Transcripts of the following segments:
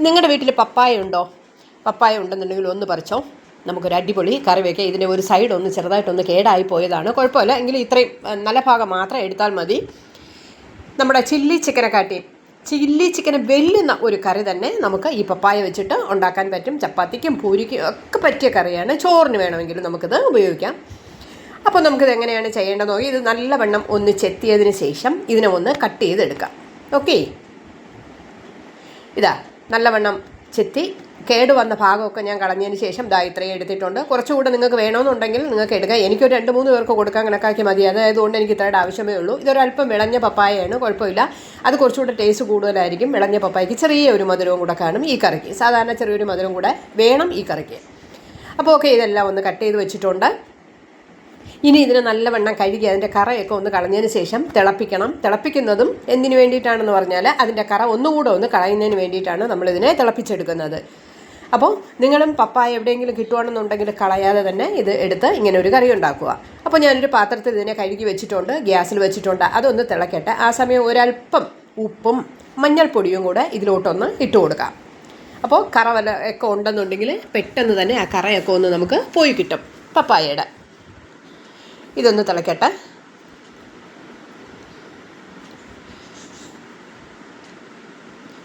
നിങ്ങളുടെ വീട്ടിൽ പപ്പായ ഉണ്ടോ? പപ്പായ ഉണ്ടെന്നുണ്ടെങ്കിൽ ഒന്ന് പറിച്ചോ. നമുക്കൊരു അടിപൊളി കറി വയ്ക്കാം ഇതിന്റെ ഒരു സൈഡ് ഒന്ന് ചെറുതായിട്ടൊന്ന് കേടായി പോയതാണ്. കുഴപ്പമില്ല. എങ്കിലും ഇത്രയും നല്ല ഭാഗം മാത്രം എടുത്താൽ മതി. നമ്മുടെ ചില്ലി ചിക്കനെ കാട്ടി ചില്ലി ചിക്കനെ വെല്ലുന്ന ഒരു കറി തന്നെ നമുക്ക് ഈ പപ്പായ വെച്ചിട്ട് ഉണ്ടാക്കാൻ പറ്റും. ചപ്പാത്തിക്കും പൂരിക്കും ഒക്കെ പറ്റിയ കറിയാണ്. ചോറിന് വേണമെങ്കിലും നമുക്കിത് ഉപയോഗിക്കാം. അപ്പോൾ നമുക്കിത് എങ്ങനെയാണ് ചെയ്യേണ്ടത് നോക്കി. ഇത് നല്ലവണ്ണം ഒന്ന് ചെത്തിയതിന് ശേഷം ഇതിനെ ഒന്ന് കട്ട് ചെയ്തെടുക്കാം. ഓക്കെ? ഇതാ നല്ലവണ്ണം ചെത്തി കേടുവന്ന ഭാഗമൊക്കെ ഞാൻ കളഞ്ഞതിന് ശേഷം ദാ ഇത്രയും എടുത്തിട്ടുണ്ട്. കുറച്ചുകൂടെ നിങ്ങൾക്ക് വേണമെന്നുണ്ടെങ്കിൽ നിങ്ങൾക്ക് എടുക്കാം. എനിക്കൊരു രണ്ട് മൂന്ന് പേർക്ക് കൊടുക്കാൻ കണക്കാക്കി മതി. അതായതുകൊണ്ട് എനിക്ക് ഇത്രയുടെ ആവശ്യമേ ഉള്ളൂ. ഇതൊരല്പം വിളഞ്ഞ പപ്പായയാണ്. കുഴപ്പമില്ല. അത് കുറച്ചുകൂടെ ടേസ്റ്റ് കൂടുതലായിരിക്കും വിളഞ്ഞ പപ്പായക്ക്. ചെറിയ ഒരു മധുരവും കൂടെ കാണും ഈ കറിക്ക്. സാധാരണ ചെറിയൊരു മധുരം കൂടെ വേണം ഈ കറിക്ക്. അപ്പോൾ ഓക്കെ ഇതെല്ലാം ഒന്ന് കട്ട് ചെയ്ത് വെച്ചിട്ടുണ്ട്. ഇനി ഇതിനെ നല്ലവണ്ണം കഴുകി അതിന്റെ കറയൊക്കെ ഒന്ന് കളഞ്ഞതിന് ശേഷം തിളപ്പിക്കണം. തിളപ്പിക്കുന്നതും എന്തിനു വേണ്ടിയിട്ടാണെന്ന് പറഞ്ഞാൽ അതിന്റെ കറ ഒന്നുകൂടെ ഒന്ന് കളയുന്നതിന് വേണ്ടിയിട്ടാണ് നമ്മളിതിനെ തിളപ്പിച്ചെടുക്കുന്നത്. അപ്പോൾ നിങ്ങളും പപ്പായ എവിടെയെങ്കിലും കിട്ടുവാണെന്നുണ്ടെങ്കിൽ കളയാതെ തന്നെ ഇത് എടുത്ത് ഇങ്ങനെ ഒരു കറി ഉണ്ടാക്കുക. അപ്പോൾ ഞാനൊരു പാത്രത്തിൽ ഇതിനെ കഴുകി വെച്ചിട്ടുണ്ട് ഗ്യാസിൽ വെച്ചിട്ടുണ്ട്. അതൊന്ന് തിളക്കട്ടെ. ആ സമയം ഒരല്പം ഉപ്പും മഞ്ഞൾപ്പൊടിയും കൂടെ ഇതിലോട്ടൊന്ന് ഇട്ട് കൊടുക്കാം. അപ്പോൾ കറ വല്ല ഒക്കെ ഉണ്ടെന്നുണ്ടെങ്കിൽ പെട്ടെന്ന് തന്നെ ആ കറയൊക്കെ ഒന്ന് നമുക്ക് പോയി കിട്ടും പപ്പായയുടെ. ഇതൊന്ന് തിളക്കട്ടെ.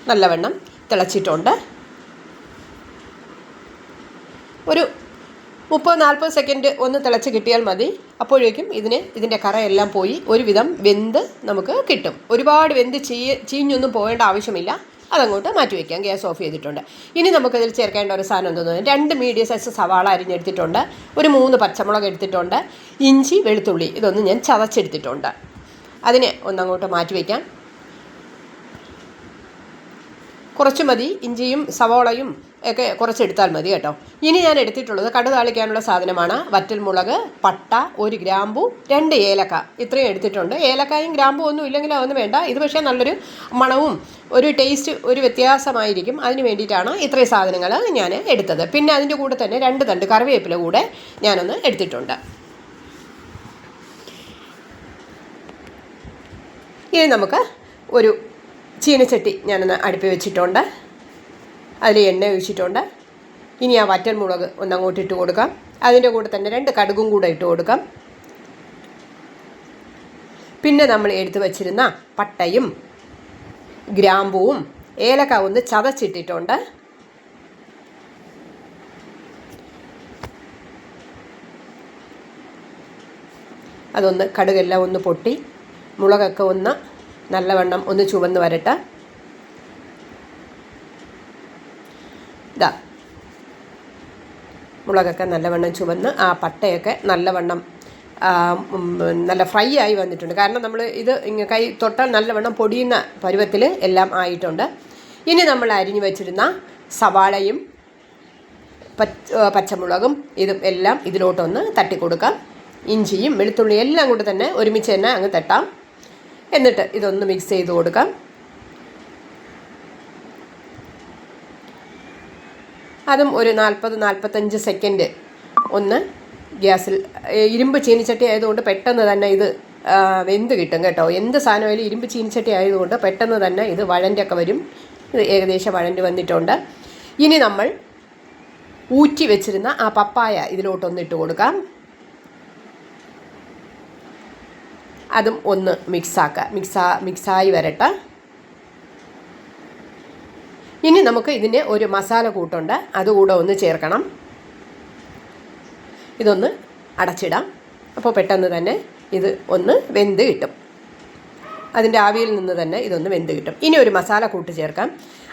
നല്ലവണ്ണം തിളച്ചിട്ടുണ്ട്. ഒരു മുപ്പത് നാൽപ്പത് സെക്കൻഡ് ഒന്ന് തിളച്ച് കിട്ടിയാൽ മതി. അപ്പോഴേക്കും ഇതിന് ഇതിന്റെ കറയെല്ലാം പോയി ഒരുവിധം വെന്ത് നമുക്ക് കിട്ടും. ഒരുപാട് വെന്ത് ചീ ചീഞ്ഞൊന്നും പോകേണ്ട ആവശ്യമില്ല. അതങ്ങോട്ട് മാറ്റി വയ്ക്കാം ഗ്യാസ് ഓഫ് ചെയ്തിട്ടുണ്ട്. ഇനി നമുക്കിതിൽ ചേർക്കേണ്ട ഒരു സാധനം എന്തോന്നു രണ്ട് മീഡിയം സൈസ് സവാള അരിഞ്ഞെടുത്തിട്ടുണ്ട്. ഒരു മൂന്ന് പച്ചമുളക് എടുത്തിട്ടുണ്ട്. ഇഞ്ചി വെളുത്തുള്ളി ഇതൊന്നും ഞാൻ ചതച്ചെടുത്തിട്ടുണ്ട്. അതിനെ ഒന്നങ്ങോട്ട് മാറ്റി വയ്ക്കാം കുറച്ച് മതി ഇഞ്ചിയും സവോളയും ഒക്കെ കുറച്ചെടുത്താൽ മതി കേട്ടോ. ഇനി ഞാൻ എടുത്തിട്ടുള്ളത് കടു താളിക്കാനുള്ള സാധനമാണ്. വറ്റൽമുളക് പട്ട ഒരു ഗ്രാമ്പു രണ്ട് ഏലക്ക. ഇത്രയും എടുത്തിട്ടുണ്ട്. ഏലക്കായും ഗ്രാമ്പും ഒന്നും ഇല്ലെങ്കിൽ അതൊന്നും വേണ്ട. ഇത് പക്ഷേ നല്ലൊരു മണവും ഒരു ടേസ്റ്റ് ഒരു വ്യത്യാസമായിരിക്കും. അതിന് വേണ്ടിയിട്ടാണ് ഇത്രയും സാധനങ്ങൾ ഞാൻ എടുത്തത്. പിന്നെ അതിന്റെ കൂടെ തന്നെ രണ്ട് തണ്ട് കറിവേപ്പില കൂടെ ഞാനൊന്ന് എടുത്തിട്ടുണ്ട്. ഇനി നമുക്ക് ഒരു ചീനച്ചട്ടി ഞാനൊന്ന് അടുപ്പി വെച്ചിട്ടുണ്ട്. അതിൽ എണ്ണ ഒഴിച്ചിട്ടുണ്ട്. ഇനി ആ വറ്റൽമുളക് ഒന്ന് അങ്ങോട്ട് ഇട്ട് കൊടുക്കാം. അതിന്റെ കൂടെ തന്നെ രണ്ട് കടുകും കൂടെ ഇട്ട് കൊടുക്കാം. പിന്നെ നമ്മൾ എടുത്തു വച്ചിരുന്ന പട്ടയും ഗ്രാമ്പുവും ഏലക്ക ഒന്ന് ചതച്ചിട്ടിട്ടുണ്ട്. അതൊന്ന് കടുകെല്ലാം ഒന്ന് പൊട്ടി. മുളകൊക്കെ ഒന്ന് നല്ലവണ്ണം ഒന്ന് ചുവന്ന് വരട്ടെ. ഇതാ മുളകൊക്കെ നല്ലവണ്ണം ചുവന്ന് ആ പട്ടയൊക്കെ നല്ലവണ്ണം നല്ല ഫ്രൈ ആയി വന്നിട്ടുണ്ട്. കാരണം നമ്മൾ ഇത് ഇങ്ങനെ കൈ തൊട്ടാൽ നല്ലവണ്ണം പൊടിയുന്ന പരുവത്തിൽ എല്ലാം ആയിട്ടുണ്ട്. ഇനി നമ്മൾ അരിഞ്ഞു വെച്ചിരുന്ന സവാളയും പച്ച പച്ചമുളകും ഇതും എല്ലാം ഇതിലോട്ടൊന്ന് തട്ടിക്കൊടുക്കാം. ഇഞ്ചിയും വെളുത്തുള്ളിയും എല്ലാം കൂടെ തന്നെ ഒരുമിച്ച് തന്നെ അങ്ങ് തട്ടാം. എന്നിട്ട് ഇതൊന്ന് മിക്സ് ചെയ്ത് കൊടുക്കാം. അതും ഒരു നാൽപ്പത് നാൽപ്പത്തഞ്ച് സെക്കൻഡ് ഒന്ന് ഗ്യാസിൽ ഇരുമ്പ് ചീനിച്ചട്ടി ആയതുകൊണ്ട് പെട്ടെന്ന് തന്നെ ഇത് വെന്ത് കിട്ടും കേട്ടോ. എന്ത് സാധനമായാലും ഇരുമ്പ് ചീനിച്ചട്ടി ആയതുകൊണ്ട് പെട്ടെന്ന് തന്നെ ഇത് വഴന്റെയൊക്കെ വരും. ഇത് ഏകദേശം വഴന്റെ വന്നിട്ടുണ്ട്. ഇനി നമ്മൾ ഊറ്റി വെച്ചിരുന്ന ആ പപ്പായ ഇതിലോട്ടൊന്നിട്ട് കൊടുക്കാം. അതും ഒന്ന് മിക്സാക്കുക മിക്സാ മിക്സായി വരട്ടെ. ഇനി നമുക്ക് ഇതിന് ഒരു മസാല കൂട്ടുണ്ട്. അതുകൂടെ ഒന്ന് ചേർക്കണം. ഇതൊന്ന് അടച്ചിടാം. അപ്പോൾ പെട്ടെന്ന് തന്നെ ഇത് ഒന്ന് വെന്ത് കിട്ടും. അതിന്റെ ആവിയിൽ നിന്ന് തന്നെ ഇതൊന്ന് വെന്ത് കിട്ടും. ഇനി ഒരു മസാല കൂട്ട് ചേർക്കാം.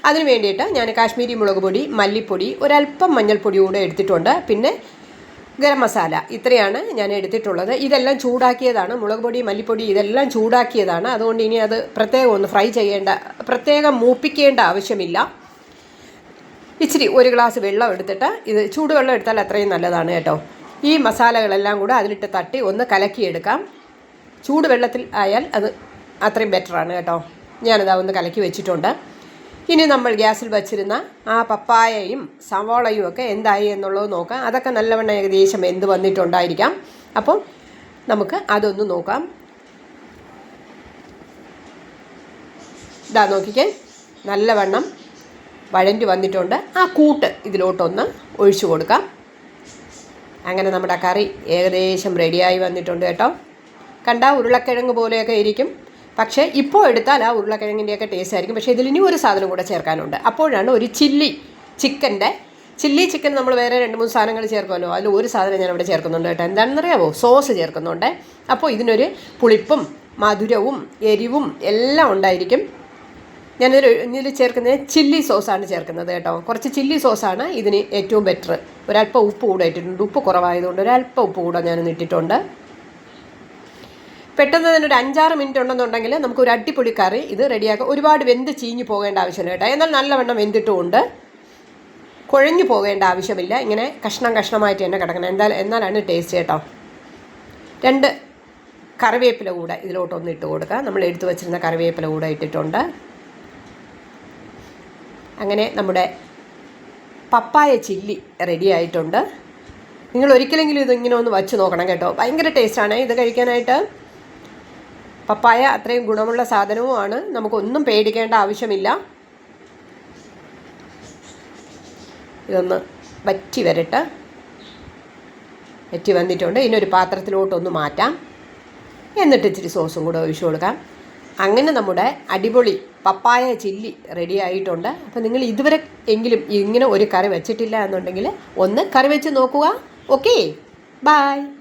അതിന് വേണ്ടിയിട്ട് ഞാൻ കാശ്മീരി മുളക് പൊടി മല്ലിപ്പൊടി ഒരല്പം മഞ്ഞൾപ്പൊടി കൂടെ എടുത്തിട്ടുണ്ട്. പിന്നെ ഗരം മസാല. ഇത്രയാണ് ഞാൻ എടുത്തിട്ടുള്ളത്. ഇതെല്ലാം ചൂടാക്കിയതാണ്. മുളക് പൊടി മല്ലിപ്പൊടി ഇതെല്ലാം ചൂടാക്കിയതാണ്. അതുകൊണ്ട് ഇനി അത് പ്രത്യേകം ഒന്ന് ഫ്രൈ ചെയ്യേണ്ട പ്രത്യേകം മൂപ്പിക്കേണ്ട ആവശ്യമില്ല. ഇച്ചിരി ഒരു ഗ്ലാസ് വെള്ളം എടുത്തിട്ട് ഇത് ചൂടുവെള്ളം എടുത്താൽ അത്രയും നല്ലതാണ് കേട്ടോ. ഈ മസാലകളെല്ലാം കൂടെ അതിലിട്ട് തട്ടി ഒന്ന് കലക്കിയെടുക്കാം. ചൂടുവെള്ളത്തിൽ ആയാൽ അത് അത്രയും ബെറ്ററാണ് കേട്ടോ. ഞാനിതാ ഒന്ന് കലക്കി വെച്ചിട്ടുണ്ട്. ഇനി നമ്മൾ ഗ്യാസിൽ വച്ചിരുന്ന ആ പപ്പായയും സവാളയും ഒക്കെ എന്തായി എന്നുള്ളത് നോക്കാം. അതൊക്കെ നല്ലവണ്ണം ഏകദേശം എന്ത് വന്നിട്ടുണ്ടായിരിക്കാം. അപ്പോൾ നമുക്ക് അതൊന്ന് നോക്കാം. ഇതാ നോക്കിക്കേ. നല്ലവണ്ണം വഴഞ്ഞു വന്നിട്ടുണ്ട്. ആ കൂട്ട് ഇതിലോട്ടൊന്ന് ഒഴിച്ചു കൊടുക്കാം. അങ്ങനെ നമ്മുടെ കറി ഏകദേശം റെഡിയായി വന്നിട്ടുണ്ട് കേട്ടോ. കണ്ട ഉരുളക്കിഴങ്ങ് പോലെയൊക്കെ ഇരിക്കും. പക്ഷേ ഇപ്പോൾ എടുത്താൽ ആ ഉരുളക്കിഴങ്ങിന്റെയൊക്കെ ടേസ്റ്റ് ആയിരിക്കും. പക്ഷേ ഇതിൽ ഇനി ഒരു സാധനം കൂടെ ചേർക്കാനുണ്ട്. അപ്പോഴാണ് ഒരു ചില്ലി ചിക്കന്റെ ചില്ലി ചിക്കൻ നമ്മൾ വേറെ രണ്ട് മൂന്ന് സാധനങ്ങൾ ചേർക്കുമല്ലോ. അതിൽ ഒരു സാധനം ഞാൻ അവിടെ ചേർക്കുന്നുണ്ട് കേട്ടോ. എന്താണെന്നറിയാമോ സോസ് ചേർക്കുന്നുണ്ട്. അപ്പോൾ ഇതിനൊരു പുളിപ്പും മധുരവും എരിവും എല്ലാം ഉണ്ടായിരിക്കും. ഞാനിതിൽ ഇതിൽ ചേർക്കുന്നത് ചില്ലി സോസാണ് ചേർക്കുന്നത് കേട്ടോ. കുറച്ച് ചില്ലി സോസാണ് ഇതിന് ഏറ്റവും ബെറ്റർ ഒരല്പം ഉപ്പ് കൂടെ ഇട്ടിട്ടുണ്ട്. ഉപ്പ് കുറവായതുകൊണ്ട് ഒരല്പം ഉപ്പ് കൂടെ ഞാനൊന്ന് ഇട്ടിട്ടുണ്ട്. പെട്ടെന്ന് തന്നെ ഒരു അഞ്ചാറ് മിനിറ്റ് ഉണ്ടെന്നുണ്ടെങ്കിൽ നമുക്ക് ഒരു അടിപൊളി കറി. ഇത് റെഡിയാക്കാം. ഒരുപാട് വെന്ത് ചീഞ്ഞ് പോകേണ്ട ആവശ്യമില്ല കേട്ടോ. എന്നാൽ നല്ലവണ്ണം വെന്തിട്ടുമുണ്ട്. കുഴഞ്ഞു പോകേണ്ട ആവശ്യമില്ല. ഇങ്ങനെ കഷ്ണം കഷ്ണമായിട്ട് തന്നെ കിടക്കണം. എന്താ എന്നാലാണ് ടേസ്റ്റ് കേട്ടോ. രണ്ട് കറിവേപ്പില കൂടെ ഇതിലോട്ടൊന്ന് ഇട്ട് കൊടുക്കുക നമ്മൾ എടുത്തു വച്ചിരുന്ന കറിവേപ്പില കൂടെ ഇട്ടിട്ടുണ്ട്. അങ്ങനെ നമ്മുടെ പപ്പായ ചില്ലി റെഡി ആയിട്ടുണ്ട്. നിങ്ങൾ ഒരിക്കലെങ്കിലും ഇതിങ്ങനെ ഒന്ന് വച്ച് നോക്കണം കേട്ടോ. ഭയങ്കര ടേസ്റ്റാണ് ഇത് കഴിക്കാനായിട്ട് പപ്പായ അത്രയും ഗുണമുള്ള സാധനവുമാണ്. നമുക്കൊന്നും പേടിക്കേണ്ട ആവശ്യമില്ല. ഇതൊന്ന് വറ്റി വരട്ടെ. വറ്റി വന്നിട്ടുണ്ട്. ഇതിനൊരു പാത്രത്തിലോട്ടൊന്ന് മാറ്റാം. എന്നിട്ട് ഇച്ചിരി സോസും കൂടെ ഒഴിച്ചു കൊടുക്കാം. അങ്ങനെ നമ്മുടെ അടിപൊളി പപ്പായ ചില്ലി റെഡി ആയിട്ടുണ്ട്. അപ്പോൾ നിങ്ങൾ ഇതുവരെ എങ്കിലും ഇങ്ങനെ ഒരു കറി വെച്ചിട്ടില്ല എന്നുണ്ടെങ്കിൽ ഒന്ന് കറി വെച്ച് നോക്കുക. Okay bye